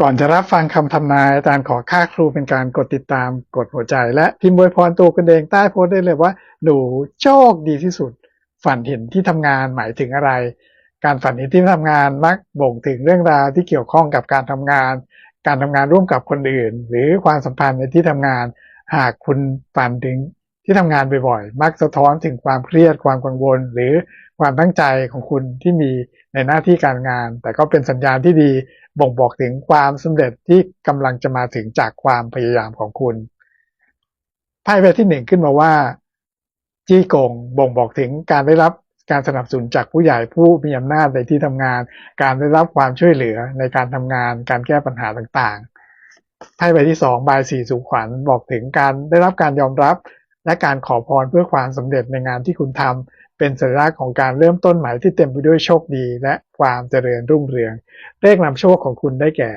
ก่อนจะรับฟังคำทำนายอาจารย์ขอค่าครูเป็นการกดติดตามกดหัวใจ และพิมพ์อวยพรตัวคุณเองใต้โพสต์ได้เลยว่า หนูโชคดีที่สุด ฝันเห็นที่ทำงานหมายถึงอะไร การฝันเห็นที่ทำงานมักบ่งถึงเรื่องราวที่เกี่ยวข้องกับการทำงาน การทำงานร่วมกับคนอื่น หรือความสัมพันธ์ในที่ทำงาน หากคุณฝันถึง ที่ทำงานบ่อยๆ มักสะท้อนถึงความเครียดความกังวล หรือความตั้งใจของคุณที่มีในหน้าที่การงาน แต่ก็เป็นสัญญาณที่ดีบ่งบอกถึงความสำเร็จที่กำลังจะมาถึงจากความพยายามของคุณไพ่ใบที่หนึ่งขึ้นมาว่า จี้กงบ่งบอกถึงการได้รับการสนับสนุนจากผู้ใหญ่ผู้มีอำนาจในที่ทำงาน การได้รับความช่วยเหลือในการทำงาน การแก้ปัญหาต่างๆไพ่ใบที่สองใบสี่สุขวัญบอกถึงการได้รับการยอมรับ และการขอพรเพื่อความสำเร็จในงานที่คุณทำเป็นสัญลักษณ์ของการเริ่มต้นใหม่ที่เต็มไปด้วยโชคดีและความเจริญรุ่งเรืองเลขนำโชคของคุณได้แก่